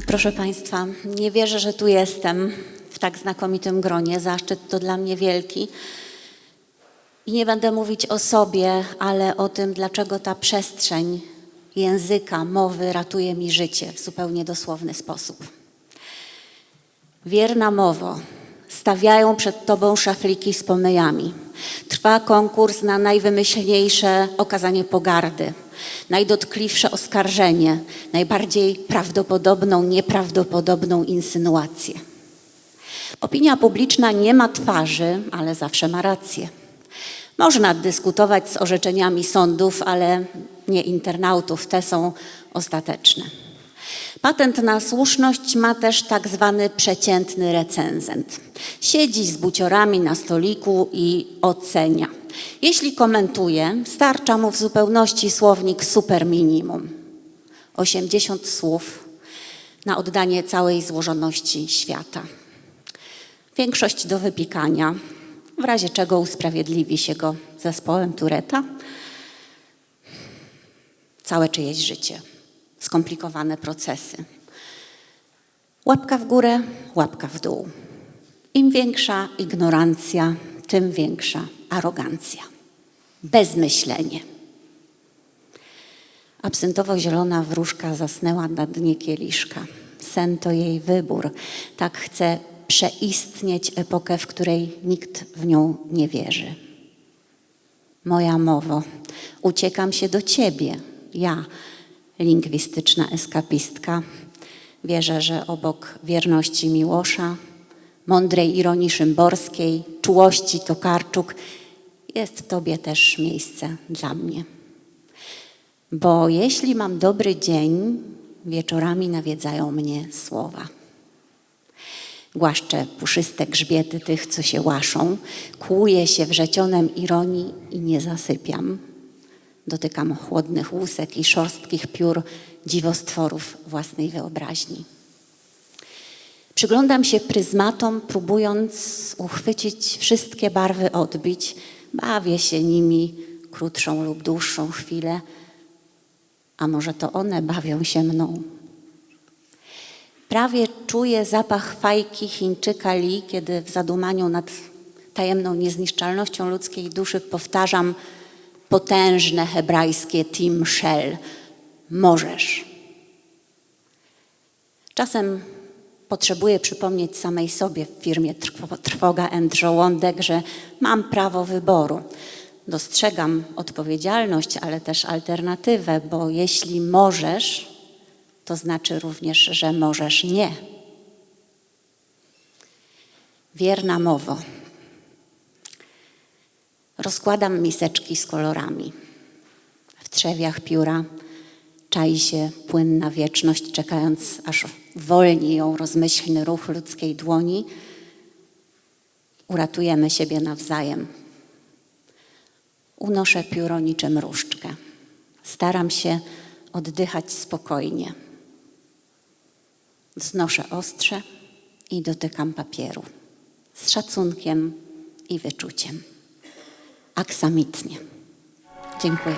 Proszę Państwa, nie wierzę, że tu jestem w tak znakomitym gronie. Zaszczyt to dla mnie wielki. I nie będę mówić o sobie, ale o tym, dlaczego ta przestrzeń języka, mowy ratuje mi życie w zupełnie dosłowny sposób. Wierna mowo, stawiają przed Tobą szafliki z pomyjami. Trwa konkurs na najwymyślniejsze okazanie pogardy, najdotkliwsze oskarżenie, najbardziej prawdopodobną, nieprawdopodobną insynuację. Opinia publiczna nie ma twarzy, ale zawsze ma rację. Można dyskutować z orzeczeniami sądów, ale nie internautów, te są ostateczne. Patent na słuszność ma też tak zwany przeciętny recenzent. Siedzi z buciorami na stoliku i ocenia. Jeśli komentuje, starcza mu w zupełności słownik super minimum. 80 słów na oddanie całej złożoności świata. Większość do wypikania, w razie czego usprawiedliwi się go zespołem Tureta. Całe czyjeś życie, skomplikowane procesy. Łapka w górę, łapka w dół. Im większa ignorancja, tym większa arogancja. Bezmyślenie. Absyntowo-zielona wróżka zasnęła na dnie kieliszka. Sen to jej wybór. Tak chce przeistnieć epokę, w której nikt w nią nie wierzy. Moja mowo, uciekam się do ciebie. Ja, lingwistyczna eskapistka, wierzę, że obok wierności Miłosza, mądrej ironii Szymborskiej, czułości Tokarczuk, jest w tobie też miejsce dla mnie. Bo jeśli mam dobry dzień, wieczorami nawiedzają mnie słowa. Głaszczę puszyste grzbiety tych, co się łaszą, kłuję się wrzecionem ironii i nie zasypiam. Dotykam chłodnych łusek i szorstkich piór dziwostworów własnej wyobraźni. Przyglądam się pryzmatom, próbując uchwycić wszystkie barwy odbić. Bawię się nimi krótszą lub dłuższą chwilę, a może to one bawią się mną. Prawie czuję zapach fajki Chińczyka Li, kiedy w zadumaniu nad tajemną niezniszczalnością ludzkiej duszy powtarzam potężne hebrajskie Tim Shell. Możesz. Czasem potrzebuję przypomnieć samej sobie w firmie Trwo- Trwoga and Żołądek, że mam prawo wyboru. Dostrzegam odpowiedzialność, ale też alternatywę, bo jeśli możesz, to znaczy również, że możesz nie. Wierna mowo. Rozkładam miseczki z kolorami. W trzewiach pióra czai się płynna wieczność, czekając, aż wolni ją rozmyślny ruch ludzkiej dłoni, uratujemy siebie nawzajem. Unoszę pióro niczym różdżkę. Staram się oddychać spokojnie. Znoszę ostrze i dotykam papieru z szacunkiem i wyczuciem. Aksamitnie. Dziękuję.